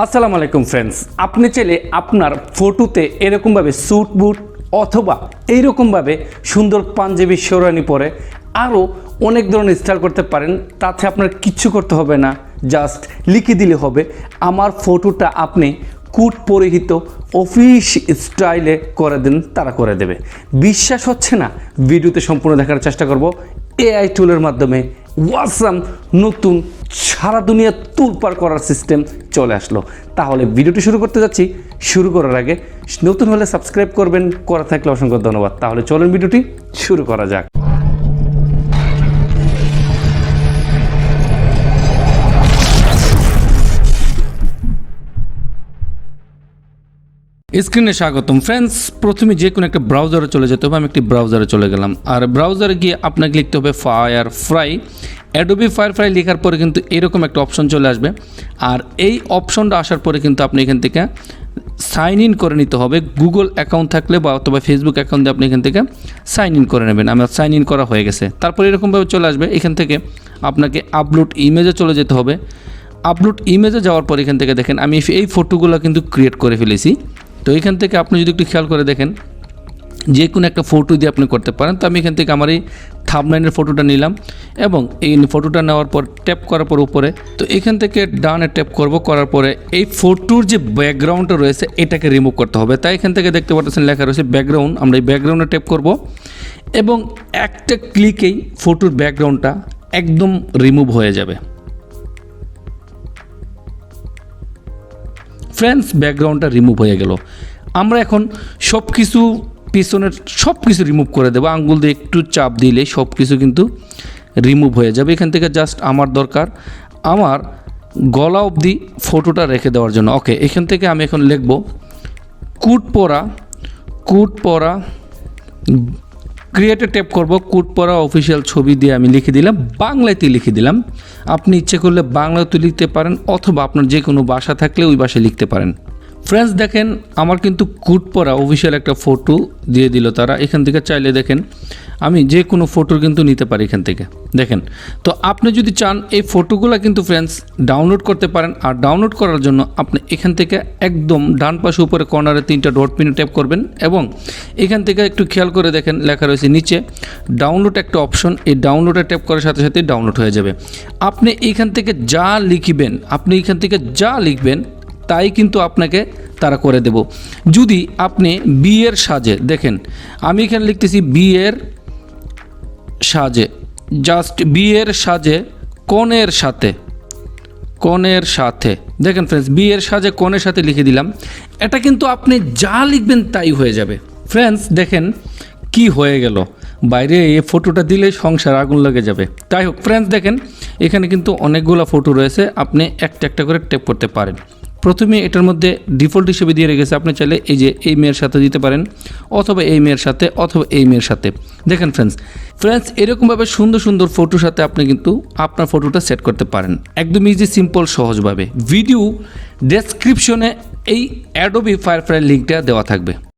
আসসালামু আলাইকুম ফ্রেন্ডস আপনি চাইলে আপনার ফটোতে এরকমভাবে স্যুট বুট অথবা এইরকমভাবে সুন্দর পাঞ্জাবি শেরওয়ানি পরে আরও অনেক ধরনের স্টাইল করতে পারেন। তাতে আপনার কিচ্ছু করতে হবে না জাস্ট লিখে দিলে হবে। আমার ফটোটা আপনি কুট পরিহিত অফিস স্টাইলে করে দেন, তারা করে দেবে। বিশ্বাস হচ্ছে না? ভিডিওতে সম্পূর্ণ দেখার চেষ্টা করব। এআই টুলের মাধ্যমে ওয়াসাম নতুন সারা দুনিয়া তুলপার করার সিস্টেম চলে আসলো। তাহলে ভিডিওটি শুরু করতে যাচ্ছি। শুরু করার আগে নতুন হলে সাবস্ক্রাইব করবেন, করা থাকলে অসংখ্য ধন্যবাদ। তাহলে চলেন ভিডিওটি শুরু করা যাক। স্ক্রিনে স্বাগতম। ফ্রেন্ডস প্রথমে যে কোনো একটা ব্রাউজারে চলে যেতে হবে। আমি একটি ব্রাউজারে চলে গেলাম। আর ব্রাউজারে গিয়ে আপনাকে লিখতে হবে Firefly Adobe Firefly লেখার পরে কিন্তু এরকম একটা অপশন চলে আসবে। আর এই অপশনটা আসার পরে কিন্তু আপনি এখান থেকে সাইন ইন করে নিতে হবে। গুগল অ্যাকাউন্ট থাকলে বা অথবা ফেসবুক অ্যাকাউন্ট আপনি এখান থেকে সাইন ইন করে নেবেন। আমার সাইন ইন করা হয়ে গেছে। তারপর এরকমভাবে চলে আসবে। এখান থেকে আপনাকে আপলোড ইমেজে চলে যেতে হবে। আপলোড ইমেজে যাওয়ার পর এখান থেকে দেখেন, আমি এই ফটোগুলো কিন্তু ক্রিয়েট করে ফেলেছি। তো এখান থেকে আপনি যদি একটু খেয়াল করে দেখেন, যে কোনো একটা ফটো দিয়ে আপনি করতে পারেন। তো আমি এখান থেকে আমার এই থামলাইনের ফটোটা নিলাম এবং এই ফটোটা নেওয়ার পর ট্যাপ করার পর উপরে, তো এখান থেকে ডানে ট্যাপ করব, করার পরে এই ফটোর যে ব্যাকগ্রাউন্ডটা রয়েছে, এটাকে রিমুভ করতে হবে। তাই এখান থেকে দেখতে পাচ্ছেন লেখা রয়েছে ব্যাকগ্রাউন্ড আমরা এই ব্যাকগ্রাউন্ডে ট্যাপ করব এবং একটা ক্লিকেই ফটোর ব্যাকগ্রাউন্ডটা একদম রিমুভ হয়ে যাবে। ফ্রেন্ডস ব্যাকগ্রাউন্ডটা রিমুভ হয়ে গেল। আমরা এখন সব কিছু পিছনের সব কিছু রিমুভ করে দেবো। আঙ্গুল দিয়ে একটু চাপ দিলে সব কিছু কিন্তু রিমুভ হয়ে যাবে। এখান থেকে জাস্ট আমার দরকার আমার গলা অবধি ফটোটা রেখে দেওয়ার জন্য। ওকে এখান থেকে আমি এখন লিখব কুট পরা কুট পরা ক্রিয়েটে টেপ করব কুট পরা অফিসিয়াল ছবি দিয়ে আমি লিখে দিলাম বাংলাতে লিখে দিলাম। আপনি ইচ্ছে করলে বাংলাতে লিখতে পারেন, অথবা আপনার যে কোনো ভাষা থাকলে ওই ভাষায় লিখতে পারেন। ফ্রেন্ডস দেখেন, আমার কিন্তু কুট পরা অফিসিয়াল একটা ফটো দিয়ে দিল তারা। এখান থেকে চাইলে দেখেন, আমি যে কোনো ফটো কিন্তু নিতে পারি এখান থেকে। দেখেন, তো আপনি যদি চান, এই ফটোগুলো কিন্তু ফ্রেন্ডস ডাউনলোড করতে পারেন। আর ডাউনলোড করার জন্য আপনি এখান থেকে একদম ডান পাশে উপরে কর্নারে তিনটা ডট পিনে ট্যাপ করবেন এবং এখান থেকে একটু খেয়াল করে দেখেন, লেখা রয়েছে নিচে ডাউনলোড একটা অপশন এই ডাউনলোডে ট্যাপ করার সাথে সাথে ডাউনলোড হয়ে যাবে। আপনি এখান থেকে যা লিখবেন, আপনি এখান থেকে যা লিখবেন তাই কিন্তু আপনাকে তারা করে দেব। যদি আপনি বিয়ের সাজে, দেখেন, আমি এখানে লিখতেছি বিয়ের সাজে জাস্ট বিয়ের সাজে কনের সাথে কনের সাথে। দেখেন ফ্রেন্ডস বিয়ের সাজে কনের সাথে লিখে দিলাম। এটা কিন্তু আপনি যা লিখবেন তাই হয়ে যাবে। ফ্রেন্ডস দেখেন কি হয়ে গেল। বাইরে এই ফটোটা দিলে সংসার আগুন লেগে যাবে। তাই হোক ফ্রেন্ডস দেখেন, এখানে কিন্তু অনেকগুলো ফটো রয়েছে। আপনি একটা একটা করে টেপ করতে পারেন। প্রথমে এটার মধ্যে ডিফল্ট হিসেবে দিয়ে রেখেছে। আপনি চাইলে এই যে এই মেয়ের সাথে দিতে পারেন, অথবা এই মেয়ের সাথে, অথবা এই মেয়ের সাথে। দেখেন ফ্রেন্ডস ফ্রেন্ডস এরকমভাবে সুন্দর সুন্দর ফটোর সাথে আপনি কিন্তু আপনার ফটোটা সেট করতে পারেন। একদম ইজি সিম্পল সহজভাবে। ভিডিও ডেসক্রিপশনে এই অ্যাডোবি ফায়ার ফ্রাই লিঙ্কটা দেওয়া থাকবে।